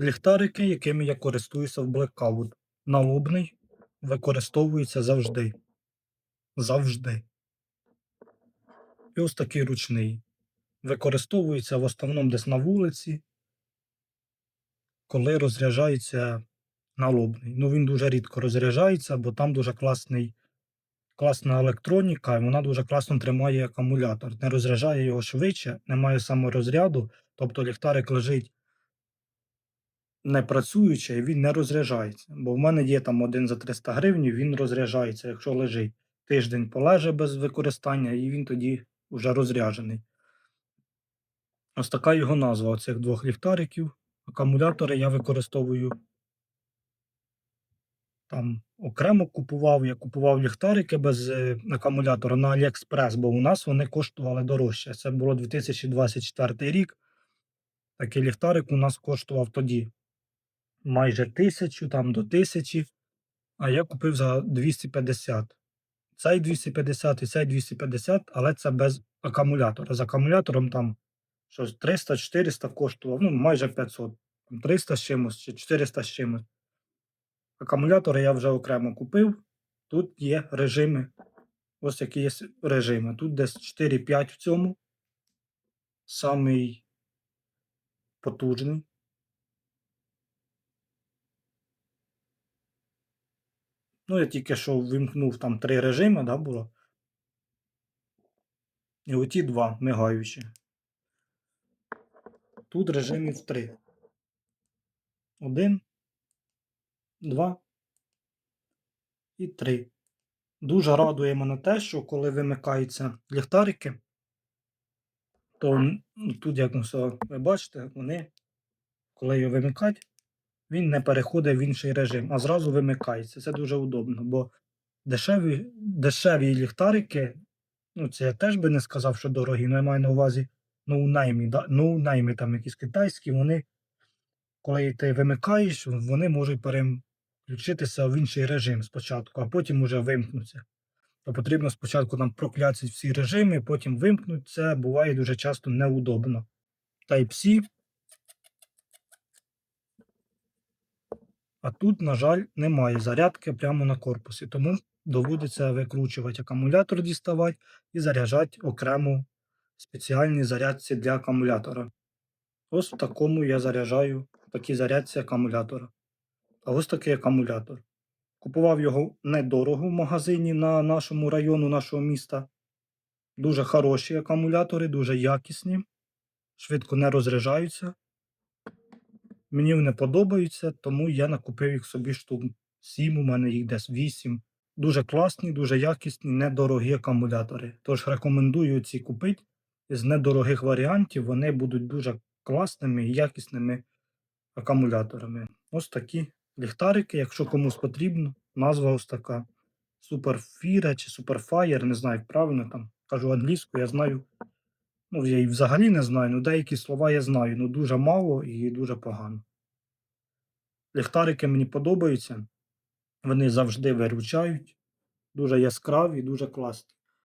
Ліхтарики, якими я користуюся в блекаут. Налобний використовується завжди. Завжди. І ось такий ручний. Використовується в основному десь на вулиці, коли розряджається налобний. Ну він дуже рідко розряджається, бо там дуже класний, класна електроніка, і вона дуже класно тримає акумулятор. Не розряджає його швидше, немає саморозряду, тобто ліхтарик лежить не працюючи, і він не розряджається. Бо в мене є там один за 300 гривень, він розряджається, якщо лежить. Тиждень полеже без використання, і він тоді вже розряджений. Ось така його назва оцих двох ліхтариків. Акумулятори я використовую там окремо купував. Я купував ліхтарики без е, акумулятора на AliExpress, бо у нас вони коштували дорожче. Це було 2024 рік. Такий ліхтарик у нас коштував тоді майже тисячу, там до тисячі, а я купив за 250. Цей 250 і цей 250, але це без акумулятора. З акумулятором там щось 300-400 коштував, ну майже 500. 300 з чимось чи 400 з чимось. Акумулятори я вже окремо купив. Тут є режими. Ось які є режими. Тут десь 4-5 в цьому. Самий потужний. Я тільки що вимкнув там три режими, да, було. І оті два мигаючі. Тут режимів три. Один, два і три. Дуже радує мене те, що коли вимикаються ліхтарики, то тут, як ви бачите, вони, коли його вимикать, він не переходить в інший режим, а зразу вимикається. Це дуже удобно, бо дешеві, дешеві ліхтарики, ну це я теж би не сказав, що дорогі, але я маю на увазі ноунеймі, да? ноунеймі там якісь китайські, вони, коли ти вимикаєш, вони можуть переключитися в інший режим спочатку, а потім уже вимкнуться. То потрібно спочатку нам прокляцати всі режими, потім вимкнути. Це буває дуже часто неудобно. Type-C. А тут, на жаль, немає зарядки прямо на корпусі, тому доводиться викручувати акумулятор, діставати і заряджати окремо спеціальні зарядці для акумулятора. Ось в такому я заряджаю в такій зарядці акумулятора. А ось такий акумулятор. Купував його недорого в магазині на нашому району, нашого міста. Дуже хороші акумулятори, дуже якісні, швидко не розряджаються. Мені вони подобаються, тому я накупив їх собі штук 7, у мене їх десь 8. Дуже класні, дуже якісні, недорогі акумулятори. Тож рекомендую ці купити з недорогих варіантів. Вони будуть дуже класними і якісними акумуляторами. Ось такі ліхтарики, якщо комусь потрібно, назва ось така. Суперфіра чи Суперфаєр, не знаю, як правильно там кажу англійською, я знаю. Ну, я її взагалі не знаю, ну деякі слова я знаю, ну дуже мало і дуже погано. Ліхтарики мені подобаються, вони завжди виручають, дуже яскраві, дуже класні.